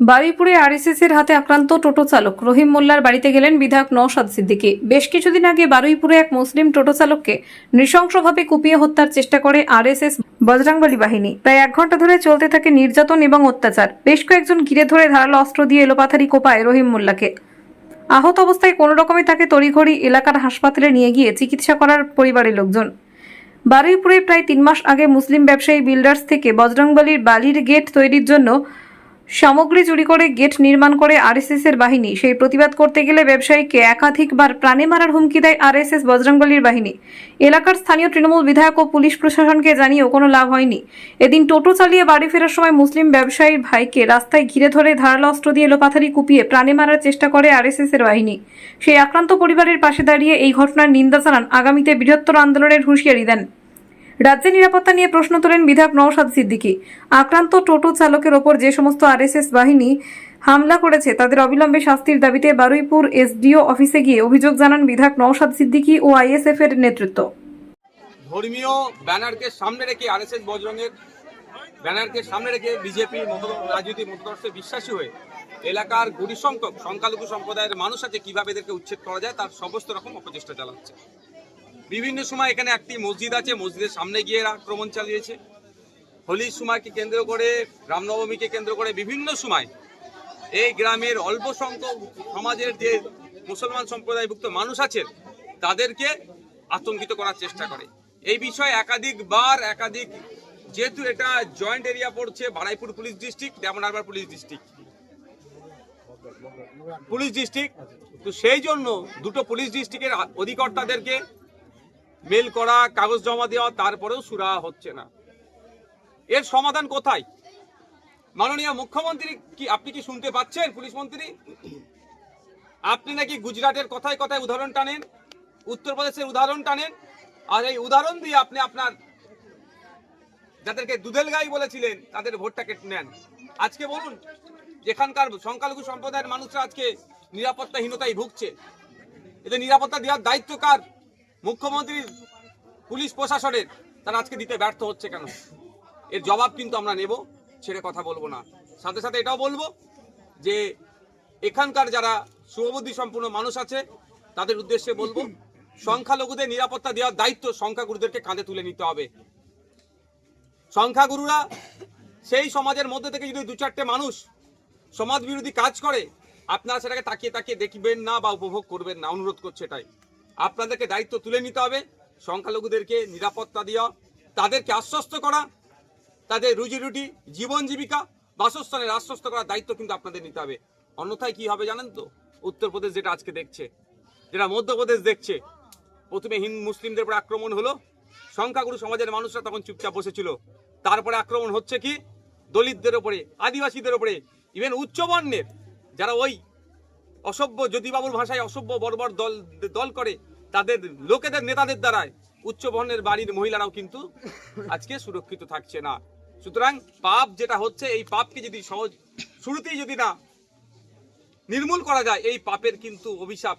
বারুইপুরে RSS এর হাতে আক্রান্ত টোটো চালক। রহিম মোল্লার বাড়িতে গেলেন বিধায়ক নওশাদ সিদ্দিকী। বেশ কিছুদিন আগে বারুইপুরে এক মুসলিম টোটো চালককে নৃশংসভাবে কুপিয়ে হত্যার চেষ্টা করে আরএসএস বজরাংবলী বাহিনী। প্রায় এক ঘণ্টা ধরে চলতে থাকে নির্যাতন এবং অত্যাচার। বেশ কয়েকজন ঘিরে ধরে ধারালো অস্ত্র দিয়ে এলোপাথারি কোপায় রহিম মোল্লাকে। আহত অবস্থায় কোনো রকমে তাকে তড়িঘড়ি এলাকার হাসপাতালে নিয়ে গিয়ে চিকিৎসা করার পরিবারের লোকজন। বারুইপুরে প্রায় তিন মাস আগে মুসলিম ব্যবসায়ী বিল্ডার্স থেকে বজরংবলির বালির গেট তৈরির জন্য সামগ্রী চুরি করে গেট নির্মাণ করে আরএসএস এর বাহিনী। সেই প্রতিবাদ করতে গেলে ব্যবসায়ীকে একাধিকবার প্রাণে মারার হুমকি দেয় আরএসএস বজরংবলির বাহিনী। এলাকার স্থানীয় তৃণমূল বিধায়ক ও পুলিশ প্রশাসনকে জানিয়েও কোনো লাভ হয়নি। এদিন টোটো চালিয়ে বাড়ি ফেরার সময় মুসলিম ব্যবসায়ীর ভাইকে রাস্তায় ঘিরে ধরে ধারালো অস্ত্র দিয়ে লোপাথারি কুপিয়ে প্রাণে মারার চেষ্টা করে আরএসএস এর বাহিনী। সেই আক্রান্ত পরিবারের পাশে দাঁড়িয়ে এই ঘটনার নিন্দা জানান আগামীতে বৃহত্তর আন্দোলনের হুঁশিয়ারি দেন। রাজ্যের নিরাপত্তা নিয়ে প্রশ্ন তোলেন বিধায়ক নওশাদ সিদ্দিকী। আক্রান্ত টোটো চালকের ওপর যে সমস্ত আরএসএস বাহিনী হামলা করেছে, তাদের অবিলম্বে শাস্তির দাবিতে বারুইপুর এসডিও অফিসে গিয়ে অভিযোগ জানান বিধায়ক নওশাদ সিদ্দিকী ও আইএসএফ এর নেতৃত্ব। ধর্মীয় ব্যানারকে সামনে রেখে আরএসএস বজরঙ্গের ব্যানারকে সামনে রেখে বিজেপি রাজনৈতিক মতদর্শে বিশ্বাসী হয়ে এলাকার গরিব সংখ্যক সংখ্যালঘু সম্প্রদায়ের মানুষ আছে, কীভাবে এদেরকে উচ্ছেদ করা যায়, তার সমস্ত রকম অপচেষ্টা চালাচ্ছে। বিভিন্ন সময় এখানে একটি মসজিদ আছে, মসজিদের সামনে গিয়ে আক্রমণ চালিয়েছে। হোলির সময়কে কেন্দ্র করে, রামনবমীকে কেন্দ্র করে বিভিন্ন সময় এই গ্রামের অল্প সংখ্যক সমাজের যে মুসলমান সম্প্রদায়ভুক্ত মানুষ আছেন, তাদেরকে আতঙ্কিত করার চেষ্টা করে। এই বিষয়ে একাধিকবার, একাধিক যেহেতু এটা জয়েন্ট এরিয়া পড়ছে, Baruipur police district Diamond Harbour police district. Police district, তো সেই জন্য দুটো পুলিশ ডিস্ট্রিক্টের অধিকর্তাদেরকে মেল করা, কাগজ জমা দেওয়া, তারপরেও সুরা হচ্ছে না। এর সমাধান কোথায়? মাননীয় মুখ্যমন্ত্রী কি, আপনি কি শুনতে পাচ্ছেন, পুলিশ মন্ত্রী? আপনি নাকি গুজরাটের কথায় কথায় উদাহরণ টানেন, উত্তরপ্রদেশের উদাহরণ টানেন, আর এই উদাহরণ দিয়ে আপনি আপনার যাদেরকে দুধেল গাই বলেছিলেন, তাদের ভোটটা কেটে নেন। আজকে বলুন, যেখানকার সংখ্যালঘু সম্প্রদায়ের মানুষরা আজকে নিরাপত্তাহীনতায় ভুগছে। এদের নিরাপত্তা দেওয়ার দায়িত্ব কার? মুখ্যমন্ত্রীর পুলিশ প্রশাসনের তারা আজকে দিতে ব্যর্থ হচ্ছে কেন? এর জবাব কিন্তু আমরা নেব, ছেড়ে কথা বলব না। সাথে সাথে এটাও বলব যে এখানকার যারা শুভবুদ্ধি সম্পূর্ণ মানুষ আছে, তাদের উদ্দেশ্যে বলব, সংখ্যালঘুদের নিরাপত্তা দেওয়ার দায়িত্ব সংখ্যাগুরুদেরকে কাঁধে তুলে নিতে হবে। সংখ্যাগুরুরা সেই সমাজের মধ্যে থেকে যদি দু চারটে মানুষ সমাজ বিরোধী কাজ করে, আপনারা সেটাকে তাকিয়ে তাকিয়ে দেখবেন না বা উপভোগ করবেন না। অনুরোধ করছে এটাই। আপনাদেরকে দায়িত্ব তুলে নিতে হবে। সংখ্যালঘুদেরকে নিরাপত্তা দেওয়া তাদেরকে আশ্বস্ত করা। তাদের রুজি রুটি, জীবন জীবিকা বাসস্থানের আশ্বস্ত করার দায়িত্ব কিন্তু আপনাদের নিতে হবে। অন্যথায় কি হবে জানেন তো? উত্তরপ্রদেশ যেটা আজকে দেখছে, যেটা মধ্যপ্রদেশ দেখছে। প্রথমে হিন্দু মুসলিমদের উপর আক্রমণ হলো। সংখ্যাগুরু সমাজের মানুষরা তখন চুপচাপ বসেছিল। তারপরে আক্রমণ হচ্ছে কি? দলিতদের ওপরে আদিবাসীদের ওপরে ইভেন উচ্চবর্ণের। যারা ওই অসভ্য যদিবাবুর ভাষায় অসভ্য, বর্বর দল দল করে, তাদের, লোকেদের, নেতাদের দ্বারায় উচ্চ বর্ণের বাড়ির মহিলারাও কিন্তু আজকে সুরক্ষিত থাকছে না। সুতরাং পাপ যেটা হচ্ছে, এই পাপকে যদি সহজ, শুরুতেই যদি না নির্মূল করা যায়, এই পাপের কিন্তু অভিশাপ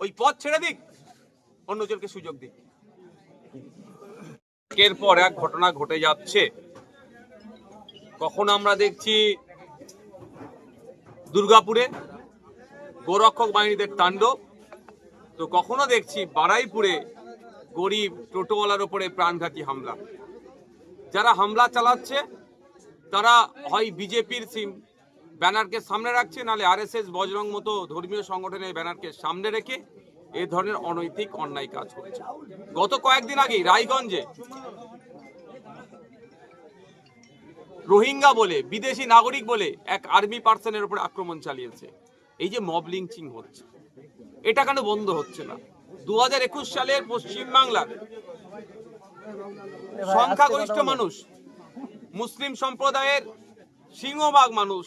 ওই পথ ছেড়ে দিক, অন্যজনকে সুযোগ দিক। একের পর এক ঘটনা ঘটে যাচ্ছে। কখন আমরা দেখছি দুর্গাপুরে গোরক্ষক বাহিনীদের তাণ্ডব, তো কখনো দেখছি বারাইপুরে গরিব টোটোওয়ালার ওপরে প্রাণঘাতী হামলা। যারা হামলা চালাচ্ছে, তারা হয় বিজেপির ব্যানারকে সামনে রাখছে নাহলে আরএসএস বজরং মতো ধর্মীয় সংগঠনের ব্যানারকে সামনে রেখে এ ধরনের অনৈতিক অন্যায় কাজ করছে গত কয়েকদিন আগেই রায়গঞ্জে রোহিঙ্গা বলে বিদেশি নাগরিক বলে এক আর্মি পার্সনের উপর আক্রমণ চালিয়েছে। এই যে মব লিঞ্চিং হচ্ছে এটা কেন বন্ধ হচ্ছে না? দু হাজার একুশ সালের পশ্চিমবাংলার সংখ্যাগরিষ্ঠ মানুষ মুসলিম সম্প্রদায়ের সিংহভাগ মানুষ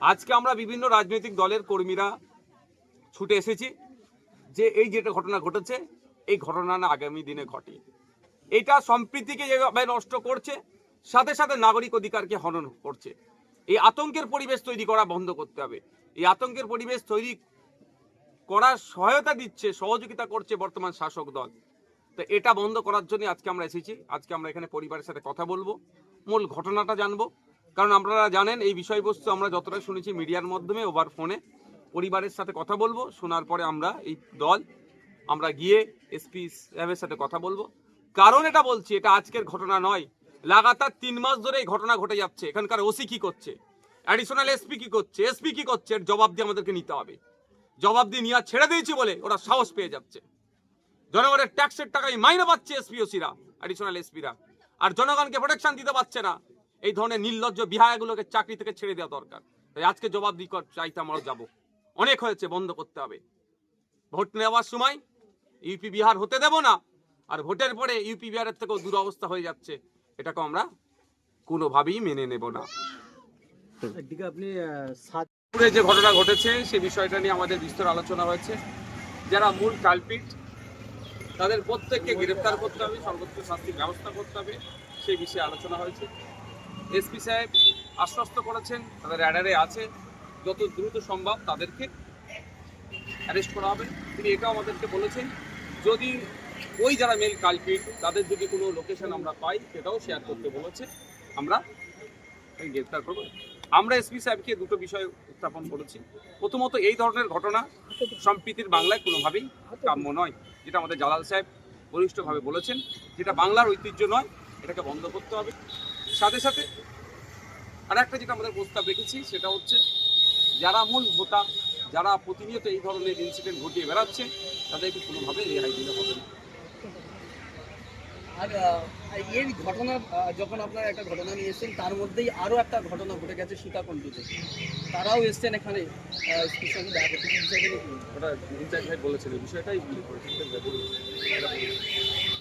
আজকে আমরা বিভিন্ন রাজনৈতিক দলের কর্মীরা ছুটে এসেছি যে এই যেটা ঘটনা ঘটেছে, এই ঘটনা না আগামী দিনে ঘটে। এটা সম্প্রীতিকে যেভাবে নষ্ট করছে, সাথে সাথে নাগরিক অধিকারকে হনন করছে। এই আতঙ্কের পরিবেশ তৈরি করা বন্ধ করতে হবে। এই আতঙ্কের পরিবেশ তৈরি করার সহায়তা দিচ্ছে, সহযোগিতা করছে বর্তমান শাসক দল। তো এটা বন্ধ করার জন্য আজকে আমরা এসেছি। আজকে আমরা এখানে পরিবারের সাথে কথা বলব। মূল ঘটনাটা জানব। কারণ আপনারা জানেন, এই বিষয়বস্তু আমরা যতটা শুনেছি মিডিয়ার মাধ্যমে ওভার ফোনে, পরিবারের সাথে কথা বলব, শোনার পরে আমরা এই দল, আমরা গিয়ে এসপি সাহেবের সাথে কথা বলব। কারণ এটা বলছি, এটা আজকের ঘটনা নয়। লাগাতার তিন মাস ধরে এই ঘটনা ঘটে যাচ্ছে। এখানকার ওসি কি করছে? অ্যাডিশনাল এসপি কি করছে? এসপি কি করছে? এর জবাব দিয়ে আমাদেরকে নিতে হবে। জবাব দিয়ে নিয়ে ছেড়ে দিয়েছি বলে ওরা সাহস পেয়ে যাচ্ছে। জনগণের ট্যাক্সের টাকায় মাইনে পাচ্ছে এসপিওসিরা অ্যাডিশনাল এসপিরা আর জনগণকে প্রোটেকশন দিতে পারছে না। এই ধরনের নির্লজ্জ বিহায়গুলোকে চাকরি থেকে ছেড়ে দেওয়া দরকার। তাই আজকে জবাব কর- চাইতে আমরা যাব। অনেক হয়েছে বন্ধ করতে হবে। ভোট নেওয়ার সময় ইউপি বিহার হতে দেব না আর ভোটের পরে ইউপি বিহারের থেকেও দুরবস্থা হয়ে যাচ্ছে এটাকে আমরা কোনোভাবেই মেনে নেব না। একদিকে আপনি যে ঘটনা ঘটেছে সে বিষয়টা নিয়ে আমাদের বিস্তর আলোচনা হয়েছে যারা মূল কালপিট তাদের প্রত্যেককে গ্রেফতার করতে হবে সর্বোচ্চ শাস্তির ব্যবস্থা করতে হবে সেই বিষয়ে আলোচনা হয়েছে। এসপি সাহেব আশ্বস্ত করেছেন, তাদের অ্যাডারে আছে, যত দ্রুত সম্ভব তাদেরকে অ্যারেস্ট করা হবে। তিনি এটাও আমাদেরকে বলেছেন, যদি ওই যারা মেল কালপিট তাদের যদি কোনো লোকেশন আমরা পাই, সেটাও শেয়ার করতে বলেছে, আমরা গ্রেফতার করব। আমরা এসপি সাহেবকে দুটো বিষয় উত্থাপন করেছি। প্রথমত, এই ধরনের ঘটনা সম্প্রীতির বাংলায় কোনোভাবেই কাম্য নয়, যেটা আমাদের জালাল সাহেব বলিষ্ঠভাবে বলেছেন, যেটা বাংলার ঐতিহ্য নয়, এটাকে বন্ধ করতে হবে। সাথে সাথে আর একটা যেটা আমাদের প্রস্তাব রেখেছি সেটা হচ্ছে যারা মূল ভোটা যারা প্রতিনিয়ত এই ধরনের ইনসিডেন্ট ঘটিয়ে বেড়াচ্ছে তাদেরকে কোনোভাবে রেহাই দিতে হবে না। আর এই ঘটনা যখন আপনারা একটা ঘটনা নিয়ে এসেছেন তার মধ্যেই আরও একটা ঘটনা ঘটে গেছে সীতাকুণ্ডতে। তারাও এসছেন এখানে? ওটা এই বিষয়টাই